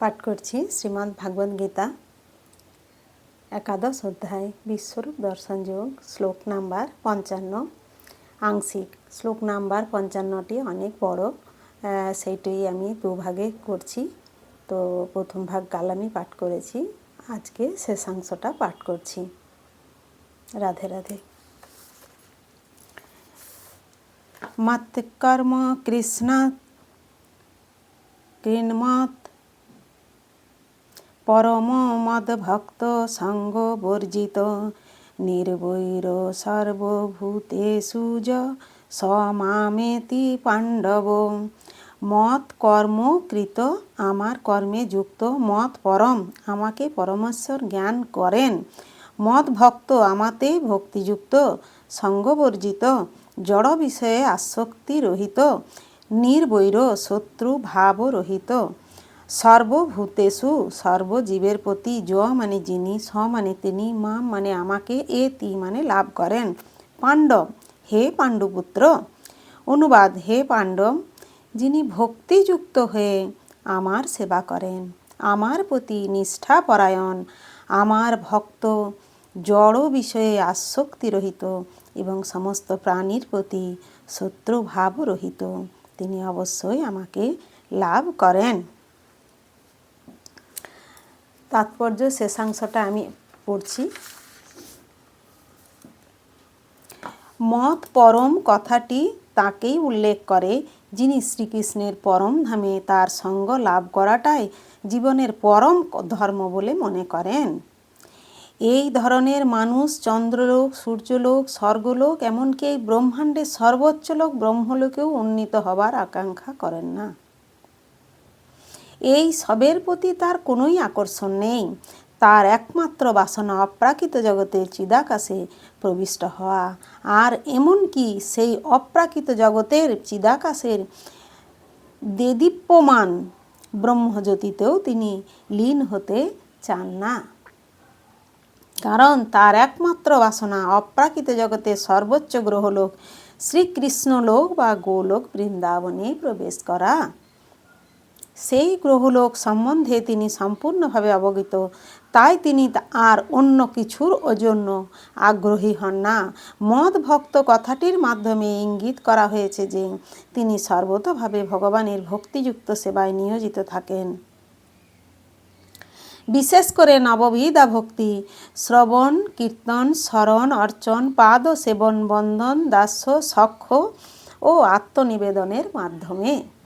পাঠ করছি শ্রীমদ্ ভাগবত গীতা, একাদশ অধ্যায়, বিশ্বরূপ দর্শন যোগ, শ্লোক নাম্বার পঞ্চান্ন। আংশিক শ্লোক নাম্বার পঞ্চান্নটি অনেক বড় সেইটি আমি দুভাগে করছি। তো প্রথম ভাগ কাল আমি পাঠ করেছি, আজকে শেষাংশটা পাঠ করছি। রাধে রাধে। মৎকর্ম কৃষ্ণ কৃন্মত পরম মদভক্ত সঙ্গ বর্জিত, নির্বৈর সর্বভূতেষু য সমামেতি পাণ্ডব। মত কর্ম কৃত, আমার কর্মে যুক্ত। মত পরম, আমাকে পরমেশ্বর জ্ঞান করেন। মত ভক্ত, আমাতে ভক্তিযুক্ত সঙ্গবর্জিত জড় বিষয়ে আসক্তি রহিত, নির্বৈর শত্রু ভাব রহিত সর্বভূতেষু, সর্বজীবের প্রতি য মানে যিনি স মানে তিনি, মা মানে আমাকে, এ তি মানে লাভ করেন। পাণ্ডব, হে পাণ্ডুপুত্র, অনুবাদ, হে পাণ্ডব, যিনি ভক্তিযুক্ত হয়ে আমার সেবা করেন। আমার প্রতি নিষ্ঠাপরায়ণ আমার ভক্ত, জড় বিষয়ে আসক্তি রহিত এবং সমস্ত প্রাণীর প্রতি শত্রুভাব রহিত। তিনি অবশ্যই আমাকে লাভ করেন। তাৎপর্য শেষাংশটা আমি পড়ছি। মত পরম কথাটি তাকেই উল্লেখ করে, যিনি শ্রীকৃষ্ণের পরম ধামে তার সঙ্গ লাভ করাটাই জীবনের পরম ধর্ম বলে মনে করেন। এই ধরনের মানুষ চন্দ্রলোক, সূর্যলোক, স্বর্গলোক, এমনকি এই ব্রহ্মাণ্ডের সর্বোচ্চ লোক, ব্রহ্মলোকেও উন্নীত হবার আকাঙ্ক্ষা করেন না। এই সবের প্রতি তার কোনোই আকর্ষণ নেই। তার একমাত্র বাসনা অপ্রাকৃত জগতের চিদাকাশে প্রবিষ্ট হওয়া। আর এমনকি সেই অপ্রাকৃত জগতের চিদাকাশের দেদীপ্যমান ব্রহ্মজ্যোতিতেও তিনি লীন হতে চান না। কারণ তার একমাত্র বাসনা অপ্রাকৃত জগতের সর্বোচ্চ গ্রহলোক শ্রীকৃষ্ণলোক বা গোলোক বৃন্দাবনে প্রবেশ করা। সেই গ্রহলোক সম্বন্ধে তিনি সম্পূর্ণভাবে অবগত। তাই তিনি আর অন্য কিছুর জন্য আগ্রহী হন না। মদ ভক্ত কথাটির মাধ্যমে ইঙ্গিত করা হয়েছে যে, তিনি সর্বতভাবে ভগবানের ভক্তিযুক্ত সেবায় নিয়োজিত থাকেন। বিশেষ করে নববিধা ভক্তি, শ্রবণ, কীর্তন, স্মরণ, অর্চন, পাদ সেবন, বন্ধন, দাস্য, সক্ষ ও আত্মনিবেদনের মাধ্যমে।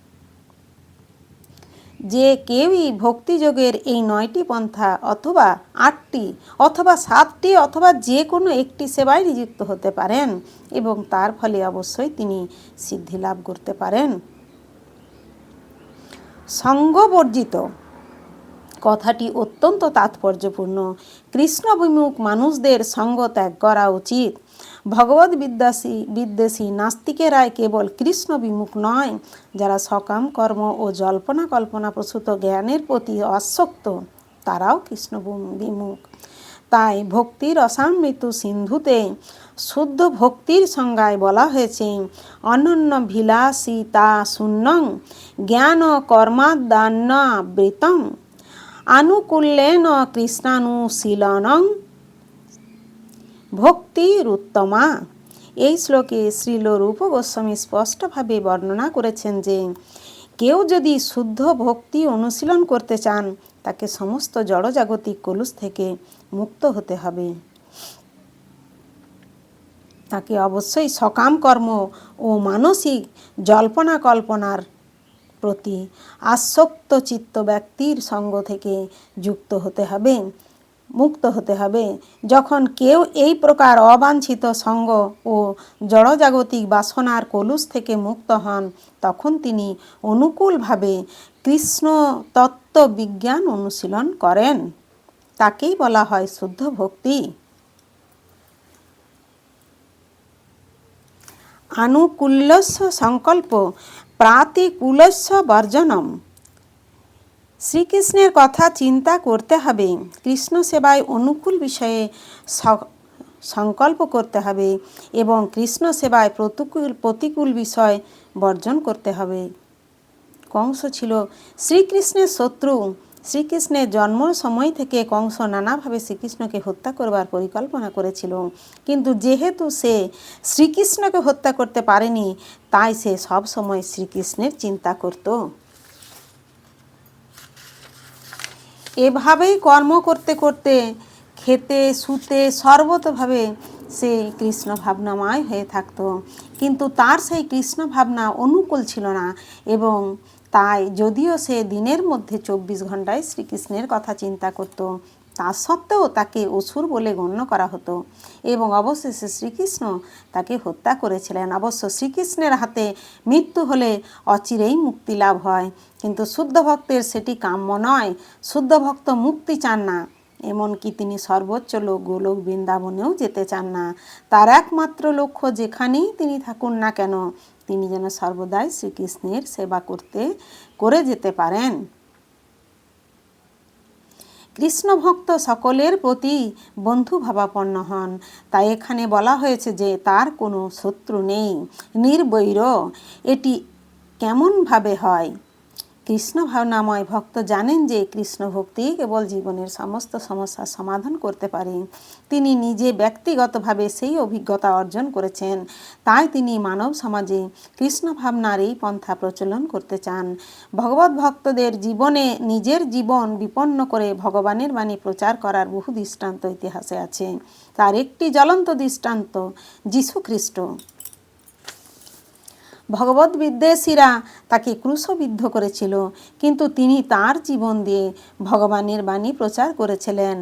যে কেউই ভক্তিযোগের এই নয়টি পন্থা অথবা আটটি অথবা সাতটি অথবা যে কোনো একটি সেবায় নিযুক্ত হতে পারেন এবং তার ফলে অবশ্যই তিনি সিদ্ধি লাভ করতে পারেন। সঙ্গবর্জিত কথাটি অত্যন্ত তাৎপর্যপূর্ণ। কৃষ্ণ বিমুখ মানুষদের সঙ্গ ত্যাগ করা উচিত। ভগবত বিদ্যাসী, বিদ্বেষী নাস্তিকেরাই কেবল কৃষ্ণ বিমুখ নয়, যারা সকাম, কর্ম ও জল্পনা কল্পনা প্রসূত জ্ঞানের প্রতি আসক্ত, তারাও কৃষ্ণ বিমুখ। তাই ভক্তির অসামৃত সিন্ধুতে শুদ্ধ ভক্তির সংজ্ঞায় বলা হয়েছে, অনন্য ভিলাসী তা শূন্যং, জ্ঞান কর্মাদান্নাবৃতম আনুকূল্যেন কৃষ্ণানুশীলনং ভক্তির উত্তমা এই শ্লোকে শ্রীল রূপ গোস্বামী স্পষ্টভাবে বর্ণনা করেছেন যে, কেউ যদি শুদ্ধ ভক্তি অনুশীলন করতে চান, তাকে সমস্ত জড়জাগতিক কলুষ থেকে মুক্ত হতে হবে। তাকে অবশ্যই সকাম কর্ম ও মানসিক জল্পনা কল্পনার প্রতি আসক্ত চিত্ত ব্যক্তির সঙ্গ থেকে যুক্ত হতে হবে। মুক্ত হতে হবে। যখন কেউ এই প্রকার অবাঞ্ছিত সঙ্গ ও জড়জাগতিক বাসনার কলুষ থেকে মুক্ত হন, তখন তিনি অনুকূলভাবে কৃষ্ণ তত্ত্ব বিজ্ঞান অনুশীলন করেন। তাকেই বলা হয় শুদ্ধ ভক্তি। আনুকূল্যস্য সংকল্প প্রাতিকূলস্য বর্জনম। শ্রীকৃষ্ণের কথা চিন্তা করতে হবে। কৃষ্ণ সেবায় অনুকূল বিষয়ে সংকল্প করতে হবে এবং কৃষ্ণ সেবায় প্রতিকূল প্রতিকূল বিষয় বর্জন করতে হবে। কংস ছিল শ্রীকৃষ্ণের শত্রু। শ্রীকৃষ্ণের জন্মর সময় থেকে কংস নানাভাবে শ্রীকৃষ্ণকে হত্যা করবার পরিকল্পনা করেছিল। কিন্তু যেহেতু সে শ্রীকৃষ্ণকে হত্যা করতে পারেনি, তাই সে সব সময় শ্রীকৃষ্ণের চিন্তা করত। এভাবেই কর্ম করতে করতে খেতে, শুতে সর্বতভাবে সে কৃষ্ণ ভাবনাময় হয়ে থাকত। কিন্তু তার সেই কৃষ্ণ ভাবনা অনুকূল ছিল না এবং তাই যদিও সে দিনের মধ্যে চব্বিশ ঘন্টায় শ্রীকৃষ্ণের কথা চিন্তা করত তা সত্ত্বেও তাকে অসুর বলে গণ্য করা হতো এবং অবশেষে শ্রীকৃষ্ণ তাকে হত্যা করেছিলেন। অবশ্য শ্রীকৃষ্ণের হাতে মৃত্যু হলে অচিরেই মুক্তি লাভ হয়। কিন্তু শুদ্ধ ভক্তের সেটি কাম্য নয়। শুদ্ধ ভক্ত মুক্তি চান না। এমনকি তিনি সর্বোচ্চ লোক গোলক বৃন্দাবনেও যেতে চান না। তার একমাত্র লক্ষ্য যেখানেই তিনি থাকুন না কেন, তিনি যেন সর্বদাই শ্রীকৃষ্ণের সেবা করতে, করে যেতে পারেন। কৃষ্ণ ভক্ত সকলের প্রতি বন্ধু ভাবাপন্ন হন। তাই এখানে বলা হয়েছে যে তার কোনো শত্রু নেই। নির্বৈর, এটি কেমনভাবে হয়? কৃষ্ণ ভাবনাময় ভক্ত জানেন যে কৃষ্ণ ভক্তি কেবল জীবনের সমস্ত সমস্যার সমাধান করতে পারে। তিনি নিজে ব্যক্তিগতভাবে সেই অভিজ্ঞতা অর্জন করেছেন। তাই তিনি মানব সমাজে কৃষ্ণ ভাবনার এই পন্থা প্রচলন করতে চান। ভগবত ভক্তদের জীবনে নিজের জীবন বিপন্ন করে ভগবানের বাণী প্রচার করার বহু দৃষ্টান্ত ইতিহাসে আছে। তার একটি জ্বলন্ত দৃষ্টান্ত যীশু খ্রিস্ট ভগবত বিদ্বেষীরা তাকে ক্রুশবিদ্ধ করেছিল, কিন্তু তিনি তার জীবন দিয়ে ভগবানের বাণী প্রচার করেছিলেন।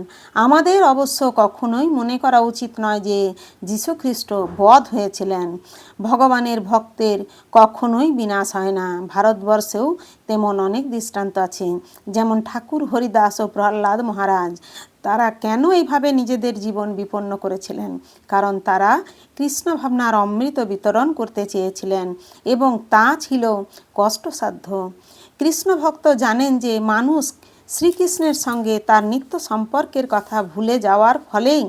আমাদের অবশ্য কখনোই মনে করা উচিত নয় যে যীশুখ্রিস্ট বধ হয়েছিলেন। ভগবানের ভক্তের কখনোই বিনাশ হয় না। ভারতবর্ষেও তেমন অনেক দৃষ্টান্ত আছে, যেমন ঠাকুর হরিদাস ও প্রহ্লাদ মহারাজ। তারা কেন এইভাবে নিজেদের জীবন বিপন্ন করেছিলেন? কারণ তারা কৃষ্ণ ভাবনার অমৃত বিতরণ করতে চেয়েছিলেন এবং তা ছিল কষ্টসাধ্য। কৃষ্ণ ভক্ত জানেন যে মানুষ শ্রীকৃষ্ণের সঙ্গে তার নিত্য সম্পর্কের কথা ভুলে যাওয়ার ফলেই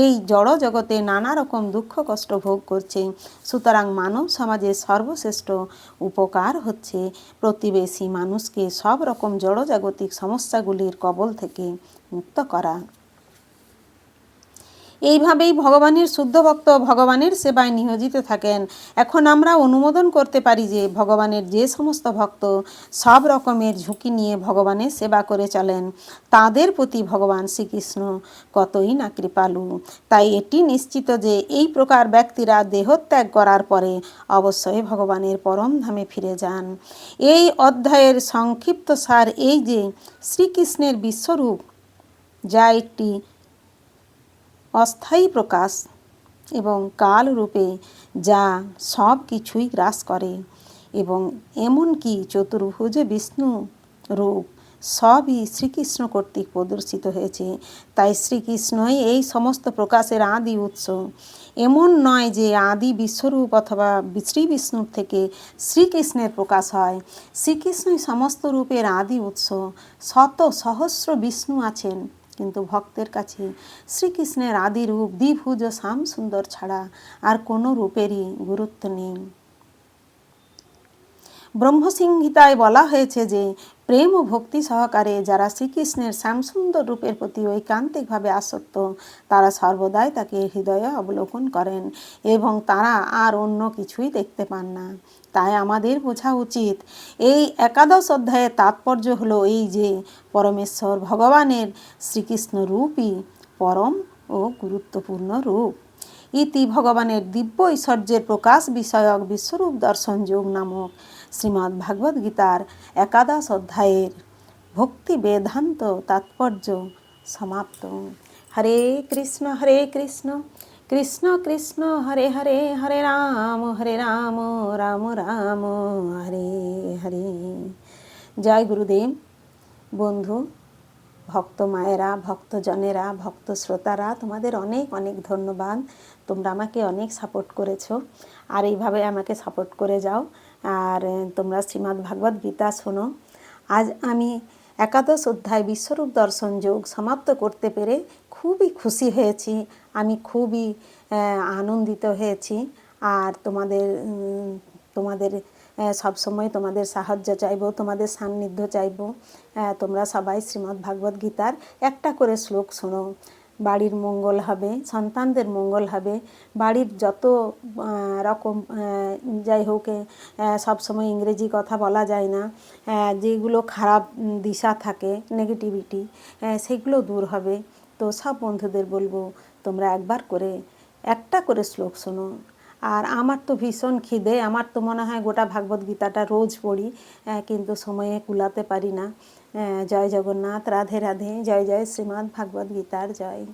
এই জড় জগতে নানা রকম দুঃখ কষ্ট ভোগ করছে। সুতরাং মানব সমাজের সর্বশ্রেষ্ঠ উপকার হচ্ছে প্রতিবেশী মানুষকে সব রকম জড়জাগতিক সমস্যাগুলির কবল থেকে মুক্ত করা। এইভাবেই ভগবানের শুদ্ধ ভক্ত ভগবানের সেবায় নিয়োজিত থাকেন। এখন আমরা অনুমোদন করতে পারি যে ভগবানের যে সমস্ত ভক্ত সব রকমের ঝুঁকি নিয়ে ভগবানের সেবা করে চলেন। তাদের প্রতি ভগবান শ্রীকৃষ্ণ কতই না কৃপালু। তাই এটি নিশ্চিত যে এই প্রকার ব্যক্তিরা দেহত্যাগ করার পরে অবশ্যই ভগবানের পরম ধামে ফিরে যান। এই অধ্যায়ের সংক্ষিপ্ত সার এই যে শ্রীকৃষ্ণের বিশ্বরূপ, যা একটি অস্থায়ী প্রকাশ এবং কাল রূপে যা সব কিছুই গ্রাস করে এবং এমনকি চতুর্ভুজ বিষ্ণু রূপ সবই শ্রীকৃষ্ণ কর্তৃক প্রদর্শিত হয়েছে। তাই শ্রীকৃষ্ণই এই সমস্ত প্রকাশের আদি উৎস। এমন নয় যে আদি বিশ্বরূপ অথবা শ্রী বিষ্ণুর থেকে শ্রীকৃষ্ণের প্রকাশ হয়। শ্রীকৃষ্ণই সমস্ত রূপের আদি উৎস। শত সহস্র বিষ্ণু আছেন। কিন্তু ভক্তের কাছে শ্রীকৃষ্ণের আদি রূপ দ্বিভুজ শ্যাম সুন্দর ছাড়া আর কোনো রূপেরই গুরুত্ব নেই। ব্রহ্মসিংহিতায় বলা হয়েছে যে প্রেম ও ভক্তি সহকারে যারা শ্রীকৃষ্ণের শ্যামসুন্দর রূপের প্রতি ঐকান্তিকভাবে আসক্ত, তারা সর্বদাই তাকে হৃদয়ে অবলোকন করেন এবং তারা আর অন্য কিছুই দেখতে পান না। তাই আমাদের বোঝা উচিত, এই একাদশ অধ্যায়ের তাৎপর্য হলো এই যে, পরমেশ্বর ভগবানের শ্রীকৃষ্ণ রূপই পরম ও গুরুত্বপূর্ণ রূপ। ইতি ভগবানের দিব্য ঐশ্বর্যের প্রকাশ বিষয়ক বিশ্বরূপ দর্শন যোগ নামক শ্রীমদ্ ভাগবত গীতার একাদশ অধ্যায়ের ভক্তি বেদান্ত তাৎপর্য সমাপ্ত। হরে কৃষ্ণ হরে কৃষ্ণ কৃষ্ণ কৃষ্ণ, হরে হরে হরে রাম হরে রাম রাম রাম, হরে হরে। জয় গুরুদেব। বন্ধু, ভক্ত মায়েরা ভক্তজনেরা ভক্ত শ্রোতারা, তোমাদের অনেক অনেক ধন্যবাদ। তোমরা আমাকে অনেক সাপোর্ট করেছ। আর এইভাবে আমাকে সাপোর্ট করে যাও। আর তোমরা শ্রীমদ্ ভাগবত গীতা শোনো। আজ আমি একাদশ অধ্যায় বিশ্বরূপ দর্শন যোগ সমাপ্ত করতে পেরে খুবই খুশি হয়েছি। আমি খুবই আনন্দিত হয়েছি। আর তোমাদের তোমাদের সব সময় তোমাদের সাহায্য চাইব, তোমাদের সান্নিধ্য চাইব। তোমরা সবাই শ্রীমদ্ ভাগবত গীতার একটা করে শ্লোক শোনো। বাড়ির মঙ্গল হবে, সন্তানদের মঙ্গল হবে, বাড়ির যত রকম যাই হোক সবসময় ইংরেজি কথা বলা যায় না যেগুলো খারাপ দিশা থাকে নেগেটিভিটি সেগুলো দূর হবে। তো সব বন্ধুদের বলব, তোমরা একবার করে, একটা করে শ্লোক শোনো। আর আমার তো ভীষণ খিদে, আমার তো মনে হয় গোটা ভাগবত গীতাটা রোজ পড়ি কিন্তু সময়ে কুলাতে পারি না। জয় জগন্নাথ, রাধে রাধে, জয় জয় শ্রীমদ্ ভাগবত গীতার জয়।